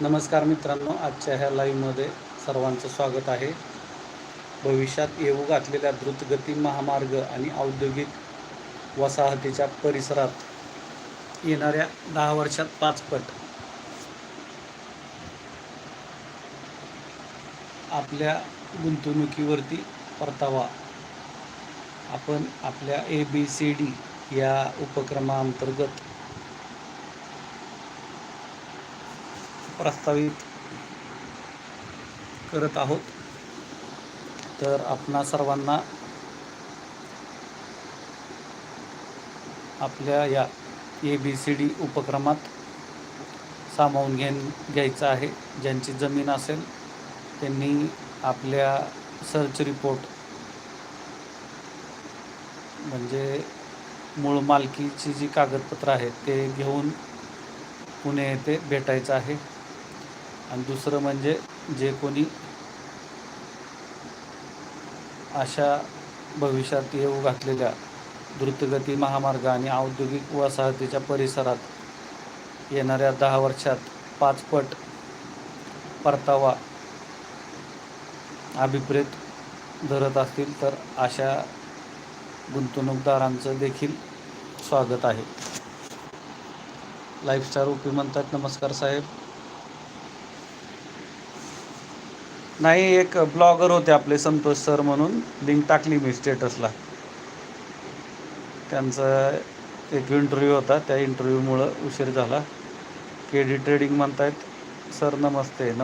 नमस्कार मित्रांनो आजच्या ह्या लाईव्हमध्ये सर्वांचं स्वागत आहे. भविष्यात येऊ घातलेल्या द्रुतगती महामार्ग आणि औद्योगिक वसाहतीच्या परिसरात येणाऱ्या दहा वर्षात पाचपट आपल्या गुंतवणुकीवरती परतावा. आपण आपल्या ए बी सी डी या उपक्रमाअंतर्गत प्रस्तावित करत आहोत. तर आपणा सर्वांना आपल्या या ए बी सी डी उपक्रमात सामावून घेन घ्यायचं आहे. ज्यांची जमीन असेल त्यांनी आपल्या सर्च रिपोर्ट म्हणजे मूळ मालकीची जी कागदपत्रं आहेत ते घेऊन पुणे येथे भेटायचं आहे. आणि दुसरं म्हणजे जे कोणी अशा भविष्यात येऊ घातलेल्या द्रुतगती महामार्ग आणि औद्योगिक वसाहतीच्या परिसरात येणाऱ्या दहा वर्षात पाचपट परतावा अभिप्रेत धरत असतील तर अशा गुंतवणूकदारांचं देखील स्वागत आहे. लाईफस्टार ओपी म्हणतात. नमस्कार साहेब. नाही एक ब्लॉगर होते आपले संतोष सर म्हणून लिंक टाकली मी स्टेटसला. त्यांचा एक इंटरव्ह्यू होता त्या इंटरव्ह्यूमुळं उशीर झाला. के डी ट्रेडिंग म्हणतायत सर नमस्ते नम